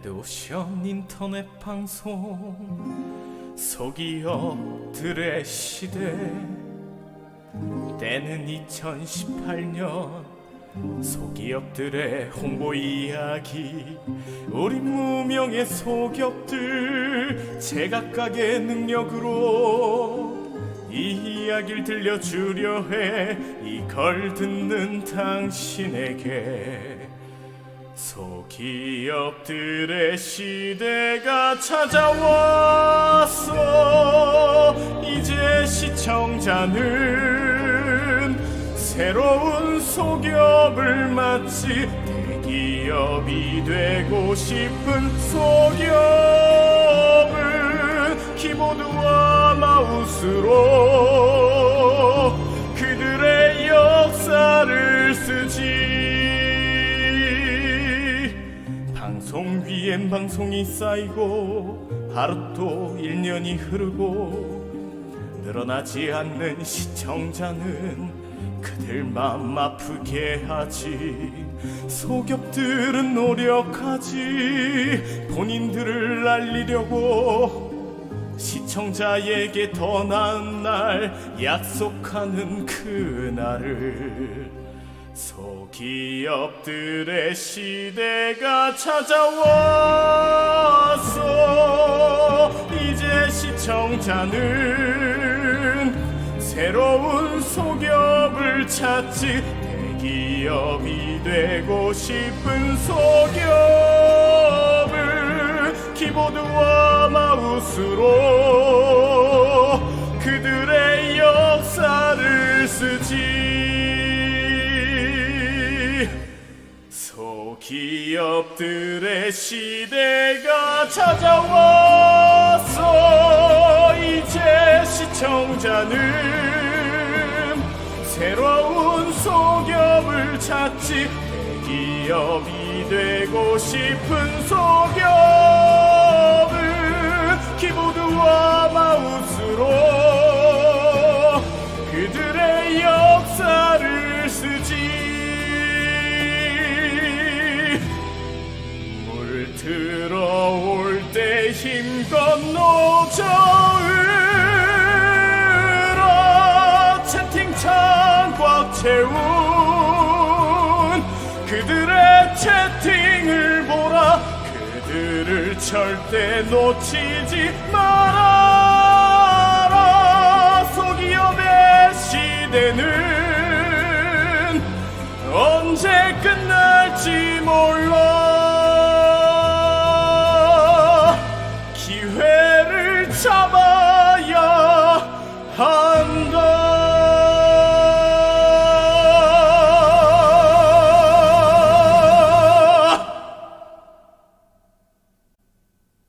레드오션 인터넷 방송 소기업들의 시대. 때는 2018년 소기업들의 홍보 이야기. 우리 무명의 소기업들 제각각의 능력으로 이 이야기를 들려주려 해. 이걸 듣는 당신에게 소 기업들의 시대가 찾아왔어 이제 시청자는 새로운 소기업을 마치 대기업이 되고 싶은 소기업은 키보드와 마우스로 그들의 역사를 쓰지 방송 위엔 방송이 쌓이고 하루 또 1년이 흐르고 늘어나지 않는 시청자는 그들 맘 아프게 하지. 소겹들은 노력하지. 본인들을 알리려고 시청자에게 더 나은 날 약속하는 그날을 소기업들의 시대가 찾아왔어 이제 시청자는 새로운 소기업을 찾지 대기업이 되고 싶은 소기업을 키보드와 마우스로 기업들의 시대가 찾아왔어. 이제 시청자는 새로운 소기업을 찾지. 대기업이 되고 싶은 소기업 힘껏 노저으러 채팅창 꽉 채운 그들의 채팅을 보라. 그들을 절대 놓치지 말아라. 소기업의 시대는